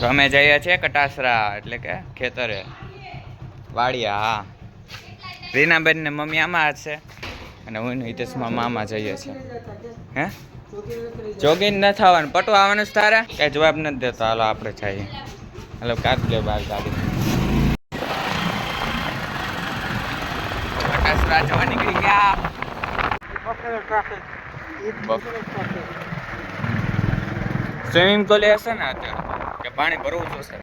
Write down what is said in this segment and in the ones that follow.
તો અમે જઈએ છીએ કટાસરા, એટલે કે ખેતરે. વાડિયા, હા. રીનાબેન ને મમ્મી આમાં છે. અને હું હિતેશમાં મામા જઈએ છીએ. હે? જોગીન ન થવાનું. પટુ આવવાનું જ તારે? કઈ જવાબ નથી દેતો. હાલો, આપણે જઈએ. હાલો, કાઢ લે બાર ગાડી. કટાસરા જવા નીકળી ગયા. સ્વિમિંગ પુલ હશે ને અત્યારે? કે પાણી ભરવું જોશે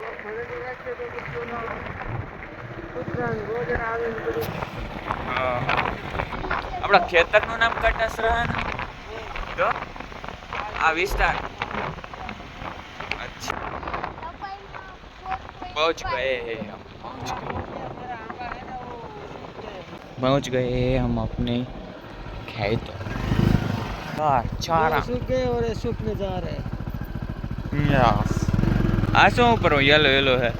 આપણા ખેતરનું નામ કટાસરા આ વિસ્તાર. પહોંચ ગયે પહોંચ ગયે. હમ अपने खेत चार चार सूखने जा रहे हैं यस આ શું ઉપર યલો યલો હે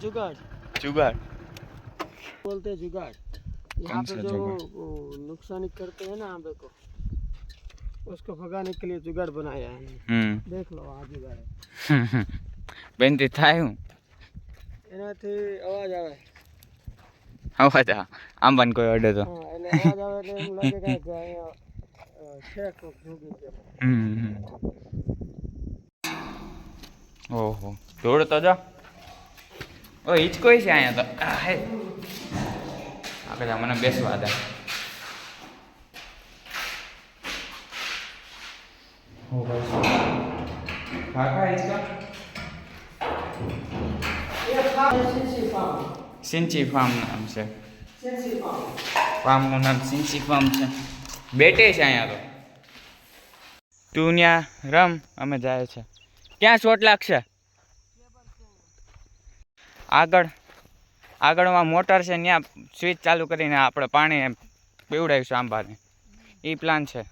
जुगाड़ જુગાડ बोलते हैं जुगाड़ यहाँ पे सा जो जुगाड़? वो नुकसानी करते हैं ना आंबे को उसको भगाने के लिए जुगाड़ बनाया है હમ देख लो આ जुगाड़ है. બેનથી થાય હું એનાથી અવાજ આવે અવાજ આ આંબાને કોઈ અડે તો હા એટલે અવાજ આવે એટલે એમ લાગે કે આ અહીંયા અ, છે કોક જોગી કે હમ ઓહો. દોડ તો જો. ઓ હિચકો છે અહીંયા તો. આ હે. આપણે મને બેસવા દે. હો ભાઈ કાકા હિચકા? સિંચી ફાર્મ. નામ છે. ફાર્મનું નામ સિંચી ફાર્મ છે. બેટે છે અહીંયા તો. તું ત્યાં રમ અમે જાય છે. ક્યાં ચોટ લાગશે? આગળ, આગળમાં મોટર છે ત્યાં સ્વિચ ચાલુ કરીને આપણે પાણી પીવડાવીશું આંબાને. એ પ્લાન છે.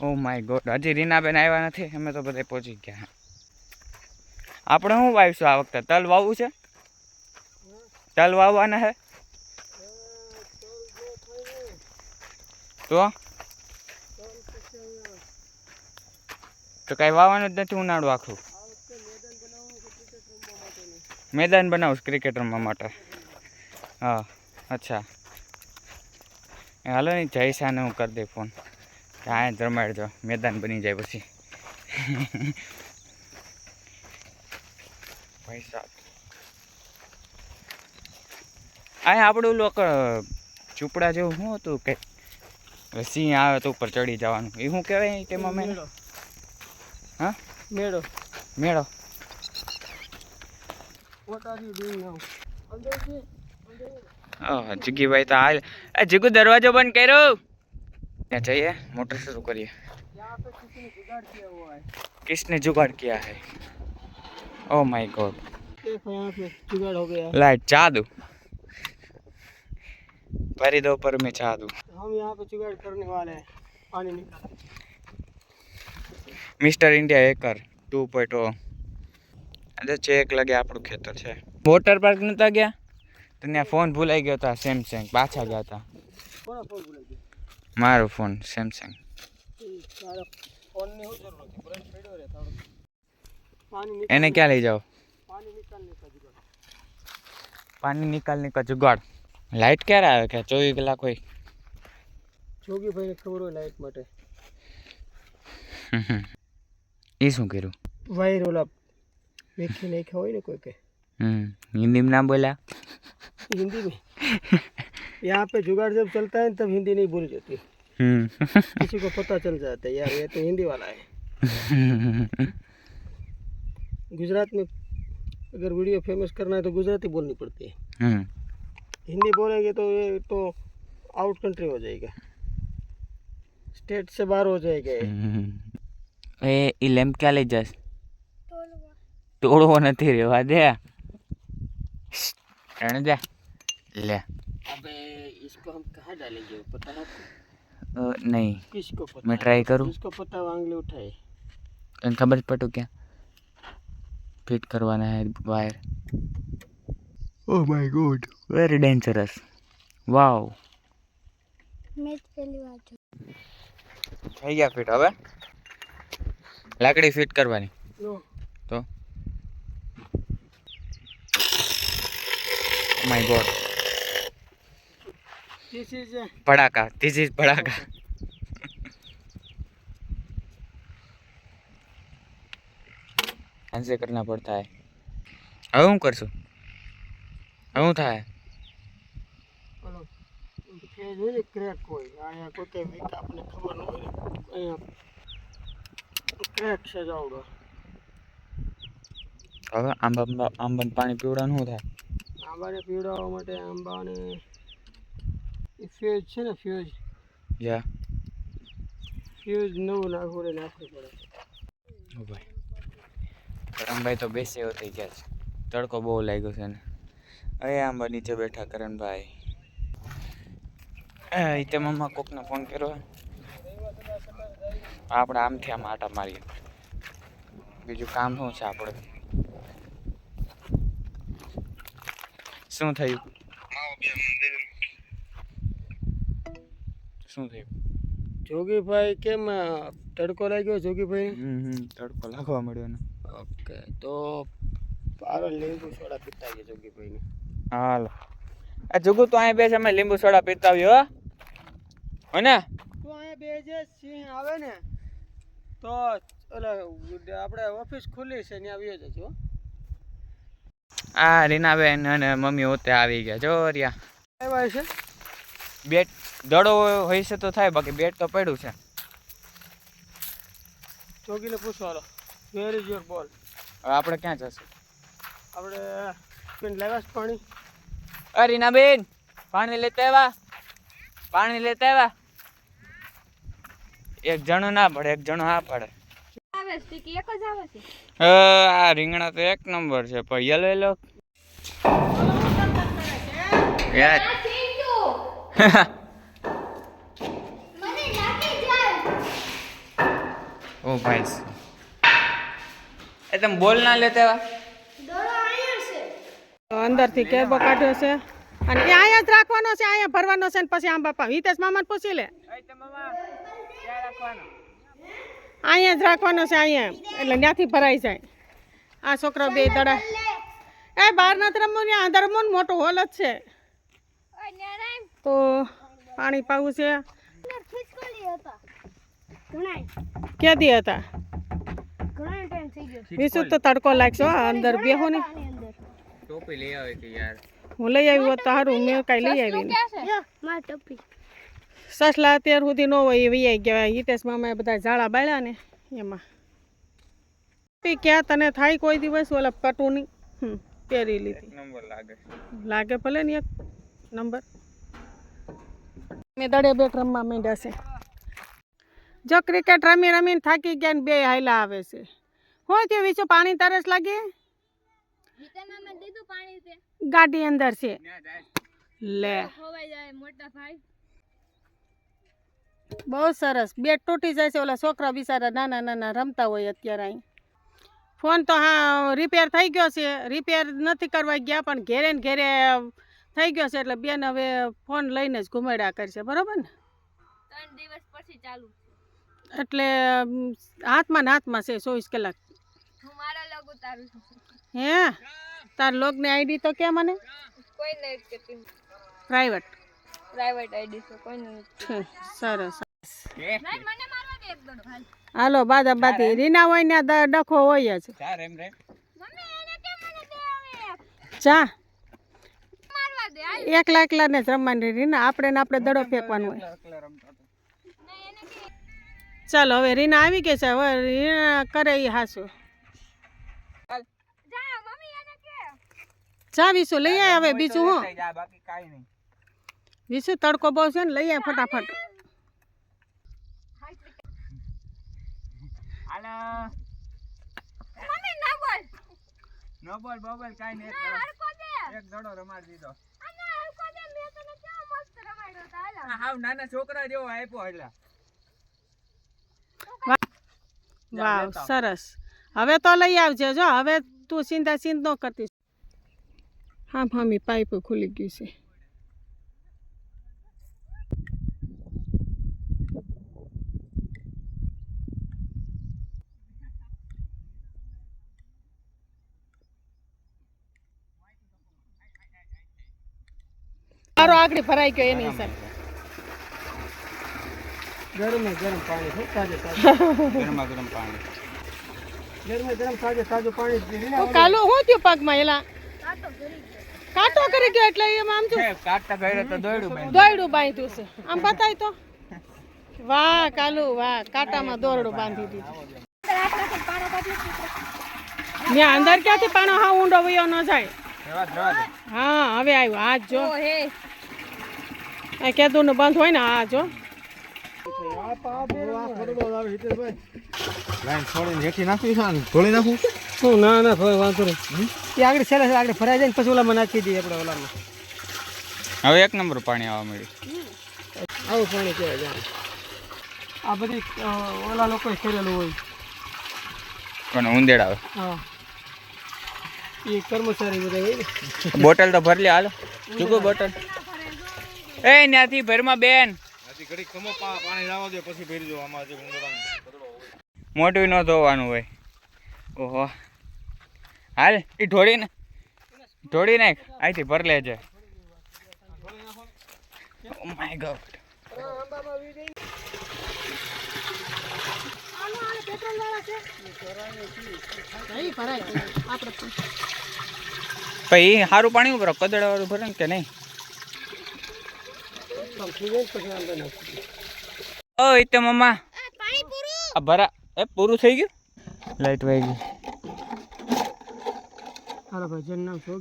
ઓ માય ગોડ હજી રીનાબેન આવ્યા નથી, અમે તો બધા પહોંચી ગયા. આપણે શું વાવીશું આ વખતે? તલ વાવવું છે? તલ વાવવાના હે? તો? તો કાંઈ વાવવાનું જ નથી ઉનાળું આખું. મેદાન બનાવું ક્રિકેટ રમવા માટે. હા, અચ્છા. હાલો ને, જયશાને હું કરી દઈ ફોન હા રમાડજો, મેદાન બની જાય પછી. પૈસા આ આપણું લોકો ચૂપડા જેવું શું હતું કે, સિંહ આવે તો ઉપર ચડી જવાનું. એ શું કહેવાય તેમાં મેં? મેળો હા મેળો મેળો what are you doing now અંદર છે ઓહ જીગીભાઈ તો હાલ એ જીગુ દરવાજો બંધ કર્યો ત્યાં જઈએ મોટર શરૂ કરીએ यहाँ पे किसी ने जुगाड़ किया हुआ है किसने जुगाड़ किया है ओह माय गॉड देखो यहाँ पे जुगाड़ हो गया है लाइट जादू भरी दो पर में जादू हम यहाँ पे जुगाड़ करने वाले हैं पानी निकाल મિસ્ટર ઇન્ડિયા એકર ટુ પોઈન્ટ ઓ એટલે એક લાગે આપણું ખેતર છે. વોટર પાર્ક નહોતા ગયા? તો ત્યાં ફોન ભૂલાઈ ગયો હતા સેમસંગ પાછા ગયા હતા. મારો ફોન સેમસંગ એને ક્યાં લઈ જાઓ? પાણી નિકાલની કા જુગાડ. લાઇટ ક્યારે આવે કે ચોવીસ કલાક હોય? જોગીભાઈને ખબર હોય લાઇટ માટે. એ શું કર્યું વાયર ઓલા મેખી નાખ્યા હોય ને કોઈ કે હમ હિન્દીમાં ના બોલ્યા हिंदी में यहाँ पे जुगाड़ जब चलता है तब हिंदी नहीं भूल जाती હમ किसी को पता चल जाता है यार ये तो हिंदी वाला है गुजरात में अगर वीडियो फेमस करना है तो गुजराती बोलनी पड़ती है હમ हिंदी बोलेंगे तो ये तो आउट कंट्री हो जाएगा स्टेट से बाहर हो जाएगा ये। એ એ લેમ્પ ક્યાં લઈ જશ તોડવો નથી રેવા દે એને દે લે अबे इसको हम कहाँ डालेंगे पता है आपको અ, નહીં किसको पता मैं है? ट्राई करूँ जिसको पता है वो आंगली उठाए તને ખબર જ પડતું ક્યાં ફિટ કરવાના હે wire oh my God very dangerous wow મેં જ પહેલી વાર જોયું થઈ ગયા ફિટ હવે લાકડી ફિટ કરવાની. તો? Oh માય ગોડ ભડાકા. ધીસ ઇઝ ભડાકા. આન્સર કરના પડતા થાય. હવે હું કરશું? હવે હું થાય? ક્રેક હોય અહીંયા કોઈ કંઈ ખબર ન હોય. હવે આંબા આંબા આંબાને પાણી પીવડાનું શું થાય? આંબાને પીવડાવવા માટે આંબાને ફ્યુઝ છે ને ફ્યુઝ યા. ફ્યુઝ નવું નાખવું નાખવું પડે. ભાઈ. કરણભાઈ તો બેસે થઈ ગયા છે તડકો બહુ લાગ્યો છે ને. અહીં આંબા નીચે બેઠા કરણભાઈ એ તે મમ્મા કોકને ફોન કર્યો? આપણે આમથી આમ આટા મારીએ. બીજું કામ શું છે આપણે? શું થયું? શું થયું? જોગીભાઈ કેમ તડકો લાગ્યો જોગીભાઈ હમ હમ તડકો લાગવા મળ્યો ને. ઓકે તો પારો લીંબુ સોડા પીતા ગયા જોગીભાઈને. હાલ. આ જોગુ તો અહીંયા બેસે અમે લીંબુ સોડા પીતા આવ્યો હો ને? તો અહીંયા બેજે જે સિંહ આવે ને. તો ઓલા આપણે ઓફિસ ખુલ્લી છે ત્યાં આવી જજો આ રીનાબેન અને મમ્મી હોતે આવી ગયા જો રિયા આવ્યા છે બેટ દડો હોય છે તો થાય બાકી બેટ તો પડ્યું છે. ચોકીને પૂછવાનો વેર ઇઝ યોર બોલ હવે આપણે ક્યાં જશું? આપણે પીને લેવા પાણી? અરે રીનાબેન પાણી લેતા આવ્યા? પાણી લેતા આવ્યા? એક જણો ના પડે એક જણો હા પડે. આવે છે સ્ટીકી એક જ આવે છે? અ, આ રીંગણા તો એક નંબર છે પણ યલો યલો યાર. ઓ ભાઈ એ તમે બોલ ના લેતા અંદરથી કેબો કાઢ્યો છે. અને અહીંયા જ રાખવાનો છે અહીંયા ભરવાનો છે ને પછી આમ બાપા હિતેશ મામાને પૂછી લે. અહીંયા જ રાખવાનો છે અહીંયા. એટલે ત્યાંથી ભરાઈ જાય. આ છોકરા બે દડા. એ બહાર નથી રમવું ત્યાં અંદર રમવું મોટો હોલ જ છે. તો પાણી પાવું છે. ક્યાંથી હતા? વિશુ તો તડકો લાગશે હો, અંદર બેહો ને. ટોપી લઈ આવે યાર? હું લઈ આવ્યું તો સારું મેં કાંઈ લઈ આવી નહીં સસલા અત્યાર સુધી ન હોય એ વૈયા ગયા. હિતેશ મામા બધા ઝાડા બાળ્યા ને એમાં. પી ક્યાં તને થાય કોઈ દિવસ? ઓલા પટુની. પહેરી લીધી. નંબર લાગે. લાગે ભલે ને એક નંબર. મેં દડે બેટ રમવા માંડ્યા છે. જો ક્રિકેટ રમી રમીને થાકી ગયા ને બે હાયલા આવે છે. હોય થયું? વિશું પાણી તરસ લાગે? દીધું પાણી તે ગાડી અંદર છે. લે. જાય મોટા ભાઈ. બહુ સરસ. બેટ તૂટી જાય છે ઓલા છોકરા બિચારા નાના નાના રમતા હોય અત્યારે અહીં. ફોન તો હા રિપેર થઈ ગયો છે. રિપેર નથી કરવા ગયા પણ ઘેરે ને ઘેરે થઈ ગયો છે. એટલે બેન હવે ફોન લઈને જ ઘુમાડ્યા કરશે. બરોબર ને? ત્રણ દિવસ પછી ચાલુ એટલે હાથમાં ને હાથમાં છે ચોવીસ કલાક. હું મારા લોગ ઉતારું છું. હે? તાર લોગની આઈડી તો કે મને? કોઈ નહીં પ્રાઇવેટ પ્રાઇવેટ આઈડી છે કોઈ નહીં સરસ. હાલ. હાલો બાદા બાદી રીના હોય ને ડખો હોય જ. ચાર એમ રે? મમ્મી એને કેમ મને દે હવે? ચા મારવા દે હાલ. એકલા એકલા ને જ રમવાની રીના. આપણે ને આપણે દડો ફેંકવાનો હોય. ચાલો હવે રીના આવી ગઈ છે. હવે રીના કરે એ હાસું જા મમ્મી એને કે. ચા વિશું લઈ આવે હવે બીજું હું. વિસુ તડકો બહુ છે ને લઈ આય ફટાફટ. આલા મમ્મી ના બોલ. નો બોલ બોબલ કાઈ નહીં. ના હરકો દે. એક દડો રમાડી દીધો. અને હરકો દે. મેં તને કેવો મસ્ત રમાડ્યો તા હાવ નાના છોકરા જેવો આપ્યો એટલે. વાવ સરસ. હવે તો લઈ આવજે જો. હવે તું ચિંતા ચિંત ન કરતી. હા મમ્મી પાઇપ ખુલી ગયું છે. મારો આગળ ભરાઈ ગયો એની હિસાબે ગરમ ગરમ પાણી છે તાજે તાજે. ગરમા ગરમ પાણી. ગરમ ગરમ તાજે તાજું પાણી પીને ઓ કાલો હું થયો પગમાં એલા? કાટો કરી ગયો એટલે એમ આમ જો કાટતા કર્યો તો દોયડું બાંધ્યું. દોયડું બાંધ્યું છે. આમ બતાય તો. વાહ કાલુ વાહ કાંટામાં દોરડું બાંધી દીધું. ત્યાં અંદર ક્યાંથી પાણો હા ઊંડો વયો ન જાય? હા હવે આવ્યો. આ જો. એ કેદું નું બંધ હોય ને આ જો. લાઈન છોડીને હેઠી નાખવી છે ને નાખું? શું ના વાંધો નહીં. એ આગળ છેલ્લે આગળ ફરાઈ જાય ને પછી ઓલામાં નાખી દઈએ આપણે ઓલામાં. હવે એક નંબર પાણી આવવા મળ્યું. આવું પાણી કહેવાય આ બધી ઓલા લોકોએ કરેલું હોય. પણ ઉંદેડ આવે. હા. એ કર્મચારી બધા હોય બોટલ તો ભરલી હાલો. ચૂકું બોટલ. એ ત્યાંથી ભરમાં બેન. મોટું ન ધોવાનું હોય. ઓહો. હાલ એ ઢોળી ને ઢોળી નાખ. અહીંથી ભર લેજે. ઓ માય ગોડ નહીં પછી સારું પાણી ઉપર કદડા વાળું ભરે ને કે નહીં ઓ એ તો મમ્મા. આ ભરા. એ પૂરું થઈ ગયું? લાઈટ વાઈ ગઈ. હાલો ભાઈ નામ શું?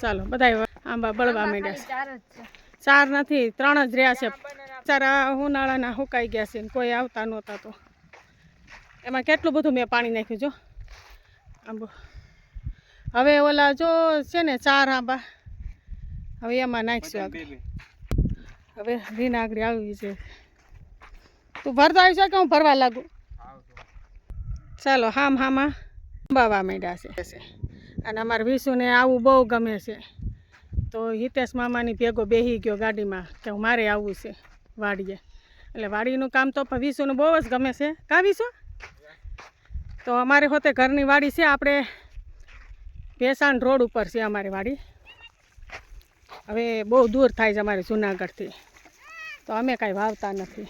ચાલો બધા આંબા બળવા માંડ્યા છે. ચાર નથી ત્રણ જ રહ્યા છે. ચારા ઉનાળાના હુકાઈ ગયા છે ને કોઈ આવતા નહોતા તો. એમાં કેટલું બધું મેં પાણી નાખ્યું જો. આંબો. હવે ઓલા જો છે ને ચાર આંબા. હવે એમાં નાખશું આગળ. હવે રીના આગળ આવી છે. તું ભરતો આવી છે કે હું ભરવા લાગુ? ચાલો, હામ હામાં અંબાવા માંડ્યા છે. અને અમારે વિશુને આવું બહુ ગમે છે. તો હિતેશ મામાની ભેગો બેસી ગયો ગાડીમાં કે મારે આવવું છે વાડીએ. એટલે વાડીનું કામ તો વિશુને બહુ જ ગમે છે. કા વિશુ? તો અમારે હોતે ઘરની વાડી છે, આપણે ભેસાણ રોડ ઉપર છે અમારી વાડી. હવે બહુ દૂર થાય છે અમારે જુનાગઢથી. તો અમે કાંઈ વાવતા નથી.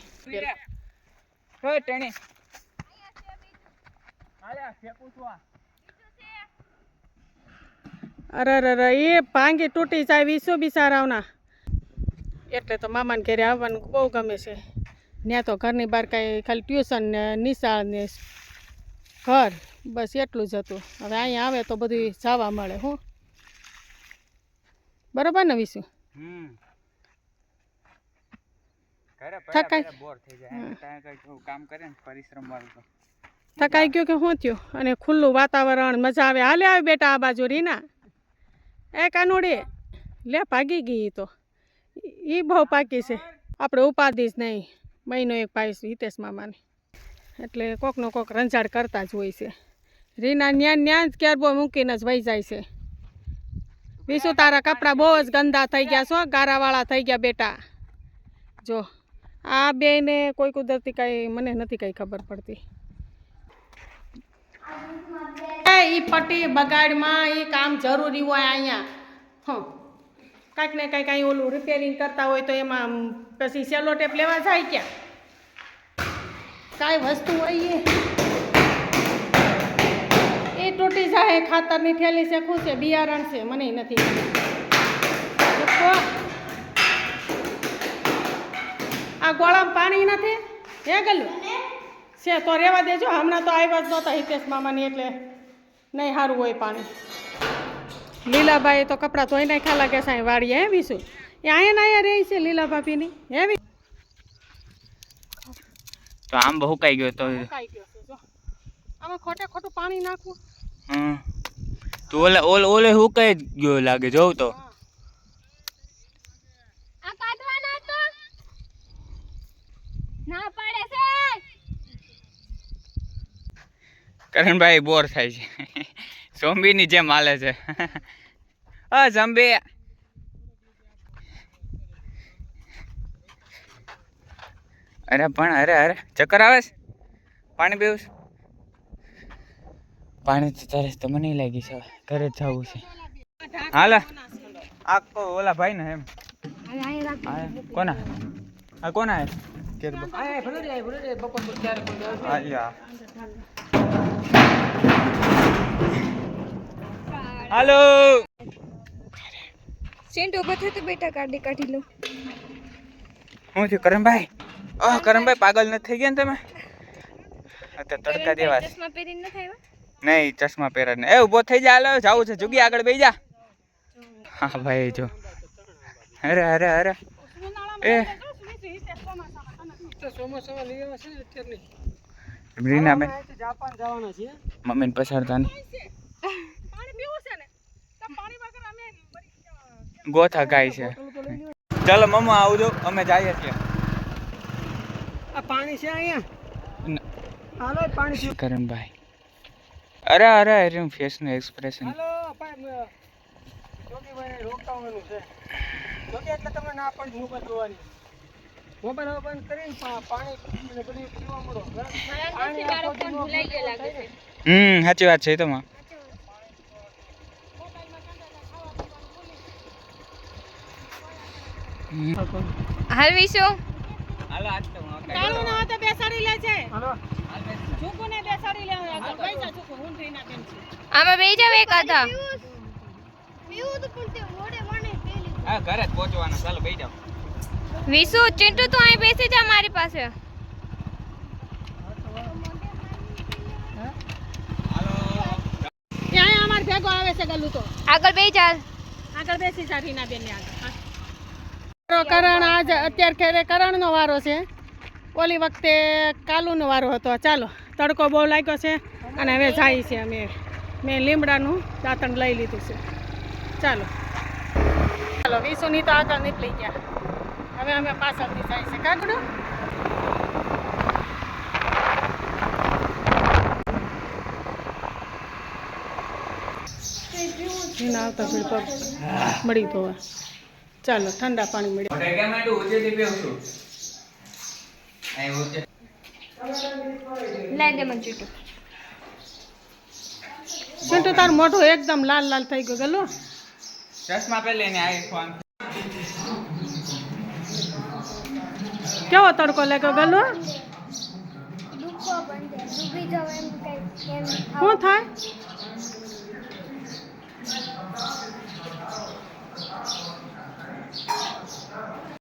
અરે અરે એ ભાંગી તૂટી જાય વીસો બિચારાવના એટલે તો મામાને ઘેરે આવવાનું બહુ ગમે છે. ત્યાં તો ઘરની બહાર કાંઈ ખાલી ટ્યુશન ને નિશાળ ને ઘર બસ એટલું જ હતું. હવે અહીંયા આવે તો બધું જવા મળે હું. બરાબર ને વિશું? હમ. થકાય. બોર થઈ જાય. ત્યાં કંઈક એવું કામ કરે ને પરિશ્રમ વાળું થકાઈ ગયું કે શું થયું? અને ખુલ્લું વાતાવરણ મજા આવે. હાલે આવે બેટા આ બાજુ રીના. એ કાનુડી લે ભાગી ગઈ તો. એ બહુ પાકી છે. આપણે ઉપાધિ જ નહીં. મહિનો એક પાઈશ હિતેશ મામાને. એટલે કોકનો કોક રંજાડ કરતા જ હોય છે. રીના ન્યાન ન્યાન જ બહુ મૂકીને જ વહી જાય છે. વિશુ તારા કપડાં બહુ જ ગંદા થઈ ગયા છો. ગારાવાળા થઈ ગયા બેટા. જો આ બેને કોઈ કુદરતી કાંઈ, મને નથી કાંઈ ખબર પડતી. એ પટ્ટી બગાડમાં એ કામ જરૂરી હોય અહીંયા. હં. કાંઈક ને કાંઈક અહીં ઓલું રિપેરિંગ કરતા હોય તો એમાં પછી સેલો ટેપ લેવા જાય ક્યાં? કાંઈ વસ્તુ હોય એ તૂટી જાય, ખાતરની થેલી છે શું છે, બિયારણ છે, મને નથી ખબર. આ ગોળામાં પાણી નથી? હે ગલું? છે તો રહેવા દેજો. હમણાં તો આવ્યા જ નહોતા હિતેશ મામાની એટલે નહીં સારું હોય પાણી. લીલાભાઈ તો કપડાં ધોઈ નાખ્યા લાગે સાંઈ વાડીએ હે વિશું એ અહીંયા અહીંયા રહી છે લીલા ભાભીની હે વી તો આમ બહુ કાઈ ગયો તો. કાંઈ ગયો આમાં ખોટે ખોટું પાણી નાખવું. હમ. તો ઓલે ઓલે ઓલે હું જ ગયો લાગે જોઉં તો આ કાઢવાના તો ના પાડે છે કરણભાઈ બોર થાય છે. ઝોમ્બીની જેમ હાલે છે. અ ઝંબી અરે પણ અરે અરે ચક્કર આવે છે? પાણી પીવું છે? પાણી તો તારે તો મને લાગી છે. ઘરે જ જવું છે. હાલો. આ કો ઓલા ભાઈ ને એમ કોના? આ કોના? હે કે આ ભલે રે ભલે રે ક્યારે કોઈ આવશે. આયા હાલો. સેન્ટ ઊભો થયો તો બેટા કાઢી કાઢી લો હું છું કરમભાઈ? ઓહ કરમભાઈ પાગલ નથી થઈ ગયા ને તમે? અત્યારે તડકા દેવા ચશ્મા પહેરીને ન થાય નહીં ચશ્મા પહેરે એ ઊભો થઈ જા હાલો જાવું છે. જુગી આગળ બેસી જા. હા ભાઈ જો. અરે અરે અરે. એ તો ચોમાસામાં લઈ આવ્યા છે ને અત્યારે રીના બેન જાપાન જવાના છીએ. મમ્મીને પછાડતા નહીં પાણી પીવું છે ને? તો પાણી વગર અમે મરી ગોથા ગાય છે. ચાલો મમ્મા આવજો. અમે જઈએ છીએ. આ પાણી છે અહીંયા? ન- હાલો પાણી છે કરમભાઈ અરે અરે અરે ફેસનું એક્સપ્રેશન હાલો ભાઈ રોકતા છે. જોગી એટલે તમે ના પડી જોવાની મોબાઈલ હવે બંધ કરીને પાણી ને બધું પીવા મળો. હમ સાચી વાત છે તો માં. હાલ વિશુ. હાલો આજ તો કાળું ના તો બેસાડી લે છે. હાલો. ચૂકુને બેસાડી લે આગળ પૈસા ચૂકુ હું રીના બેન છે. આમાં બેહી જાવ એક આધા પીવું તો પણ તે મોડે મને પેલી. હા ઘરે જ પહોંચવાના ચાલો બેસી જાઓ. વિશુ ચિંટુ તું અહીં બેસી જા મારી પાસે. ત્યાં અમાર ભેગો આવે છે ગલ્લુ તો. આગળ બે જા. આગળ બેસી જા રીના બેનની આગળ કરણ આજ અત્યારે ખેરે કરણનો વારો છે. ઓલી વખતે કાલુનો વારો હતો. ચાલો તડકો બહુ લાગ્યો છે અને હવે જાય છે અમે. મેં લીમડાનું દાંતણ લઈ લીધું છે. ચાલો. ચાલો વિશુની તો આગળ નીકળી ગયા. હવે અમે પાછળથી જાય છે. કાગડું એના આવતા પગ. મળી તો ચાલો ઠંડા પાણી મળી. ચિંટુ તારું મોઢું એકદમ લાલ લાલ થઈ ગયું ગલો. ચશ્મા પહેરી આવી ફોન. કેવો તડકો લાગ્યો ગલો શું થાય